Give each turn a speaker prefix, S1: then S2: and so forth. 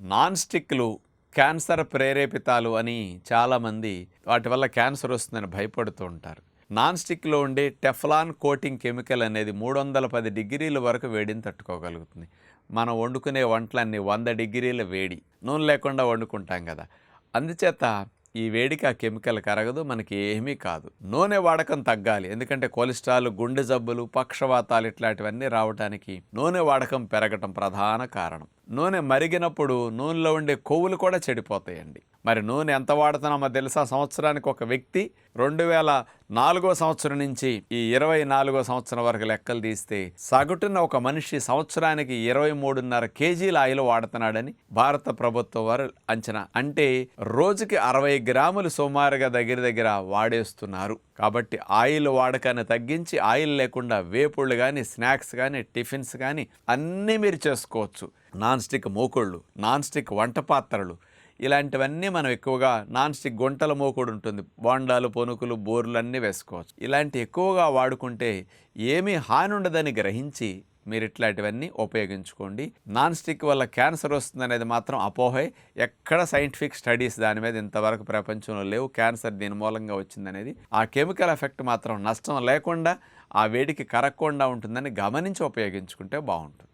S1: Non స్టిక్లు cancer ప్రేరేపితాలు అని చాలామంది వాటి వల్ల క్యాన్సర్ వస్తుందని భయపడుతూ ఉంటారు. నాన్ స్టిక్లో ఉండే టెఫ్లాన్ కోటింగ్ కెమికల్ అనేది మూడు వందల పది డిగ్రీల వరకు వేడిని తట్టుకోగలుగుతుంది. మనం వండుకునే వంటలన్నీ వంద డిగ్రీల వేడి. నూనె లేకుండా వండుకుంటాం కదా. అందుచేత ఈ వేడికి ఆ కెమికల్ కరగదు మనకి ఏమీ కాదు. నూనె వాడకం తగ్గాలి. ఎందుకంటే కొలెస్ట్రాల్ గుండె జబ్బులు పక్షవాతాలు ఇట్లాంటివన్నీ రావడానికి నూనె వాడకం పెరగటం ప్రధాన కారణం. నూనె మరిగినప్పుడు నూనెలో ఉండే కొవ్వులు కూడా చెడిపోతాయండి. మరి నూనె ఎంత వాడుతున్నామో తెలుసా? సంవత్సరానికి ఒక వ్యక్తి రెండు వేల నాలుగో సంవత్సరం నుంచి ఈ ఇరవై నాలుగో సంవత్సరం వరకు లెక్కలు తీస్తే సగటున ఒక మనిషి సంవత్సరానికి ఇరవై మూడున్నర కేజీల ఆయిల్ వాడుతున్నాడని భారత ప్రభుత్వం వారు అంచనా. అంటే రోజుకి అరవై గ్రాములు సుమారుగా దగ్గర దగ్గర వాడేస్తున్నారు. కాబట్టి ఆయిల్ వాడకాన్ని తగ్గించి ఆయిల్ లేకుండా వేపుళ్ళు కానీ స్నాక్స్ కానీ టిఫిన్స్ కానీ అన్నీ మీరు చేసుకోవచ్చు. నాన్ స్టిక్ మూకుళ్ళు నాన్ స్టిక్ వంట పాత్రలు ఇలాంటివన్నీ మనం ఎక్కువగా నాన్ స్టిక్ గుంటల మూకుడు ఉంటుంది. బోండాలు పొనుకులు బోర్లు అన్నీ వేసుకోవచ్చు. ఇలాంటి ఎక్కువగా వాడుకుంటే ఏమీ హాని ఉండదని గ్రహించి మీరు ఇట్లాంటివన్నీ ఉపయోగించుకోండి. నాన్ స్టిక్ వల్ల క్యాన్సర్ వస్తుందనేది మాత్రం అపోహే. ఎక్కడ సైంటిఫిక్ స్టడీస్ దాని మీద ఇంతవరకు ప్రపంచంలో లేవు. క్యాన్సర్ దీని మూలంగా వచ్చిందనేది. ఆ కెమికల్ ఎఫెక్ట్ మాత్రం నష్టం లేకుండా ఆ వేడికి కరగకుండా ఉంటుందని గమనించి ఉపయోగించుకుంటే బాగుంటుంది.